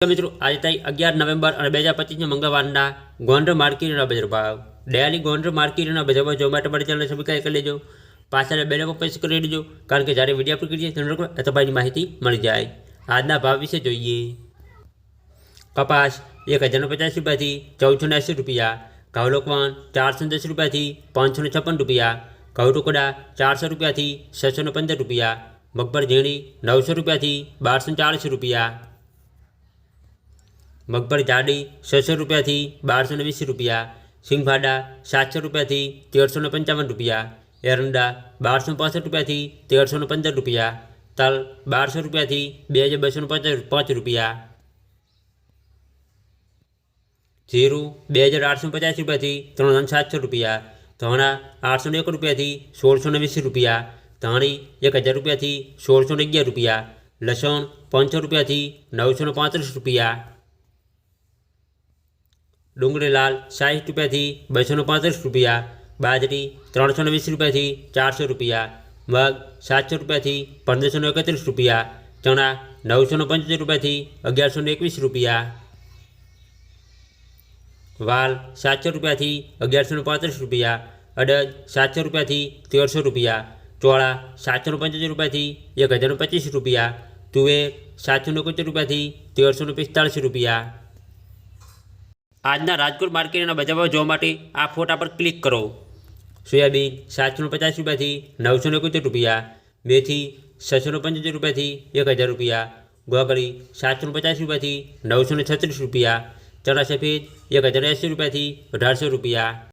તો મિત્રો આજે તારીખ અગિયાર નવેમ્બર અને બે હજાર પચીસના મંગળવારના ગોંડલ માર્કેટના બજાર ભાવ ડેલી ગોંડલ માર્કેટના બજારમાં જોવા માટે મારી ચેનલ સબસ્ક્રાઈબ કરી લેજો પાછળ બેલ પર પ્રેસ કરી દેજો કારણ કે જ્યારે વિડીયો અપલોડ કરીએ ત્યારે તમારી માહિતી મળી જાય આજના ભાવ વિશે જોઈએ કપાસ એક હજારનો પચાસ રૂપિયાથી ચૌદસો ને એંસી રૂપિયા ઘઉં લોકવાન ચારસો દસ રૂપિયાથી પાંચસો ને છપ્પન રૂપિયા ઘઉં ટુકડા ચારસો રૂપિયાથી છસો ને પંદર રૂપિયા મગબર ઝીણી નવસો રૂપિયાથી બારસો ચાળીસ રૂપિયા મગબર જાડી છસો રૂપિયાથી બારસો ને વીસ રૂપિયા સિંગભાડા સાતસો રૂપિયાથી તેરસો ને પંચાવન રૂપિયા એરંડા બારસો પાસઠ રૂપિયાથી તેરસો ને પંદર રૂપિયા તલ બારસો રૂપિયાથી બે હજાર બસો ને પચાસ પાંચ રૂપિયા જીરું બે હજાર આઠસો પચાસ રૂપિયાથી ત્રણ હજાર સાતસો રૂપિયા ધાણા આઠસો ને એક રૂપિયાથી સોળસો ને વીસ રૂપિયા ધાણી એક હજાર રૂપિયાથી સોળસો ને અગિયાર રૂપિયા લસણ પાંચસો રૂપિયાથી નવસો ને પાંત્રીસ રૂપિયા ડુંગળી લાલ સાઠ રૂપિયાથી બસો ને પાંત્રીસ રૂપિયા બાજરી ત્રણસો ને વીસ રૂપિયાથી ચારસો રૂપિયા મગ સાતસો રૂપિયાથી પંદરસો ને એકત્રીસ રૂપિયા ચણા નવસો ને પંચોતેર રૂપિયાથી અગિયારસો ને એકવીસ રૂપિયા વાલ સાતસો રૂપિયાથી અગિયારસો ને પાંત્રીસ રૂપિયા અડદ સાતસો રૂપિયાથી તેરસો રૂપિયા ચોળા સાતસો ને પંચોતેર રૂપિયાથી એક હજાર ને પચીસ રૂપિયા તુવેર સાતસો ને એકોતેર રૂપિયાથી તેરસો ને પિસ્તાળીસ રૂપિયા આજના રાજકોટ માર્કેટના બજારમાં જોવા માટે આ ફોટા પર ક્લિક કરો. સોયાબીન સાતસો પચાસ રૂપિયાથી નવસો એકોતેર રૂપિયા, મેથી છસો પંચોતેર રૂપિયાથી એક હજાર રૂપિયા ગોગળી સાતસો પચાસ રૂપિયાથી નવસો છત્રીસ રૂપિયા, ચણા સફેદ એક હજાર એંસી રૂપિયાથી અઢારસો રૂપિયા.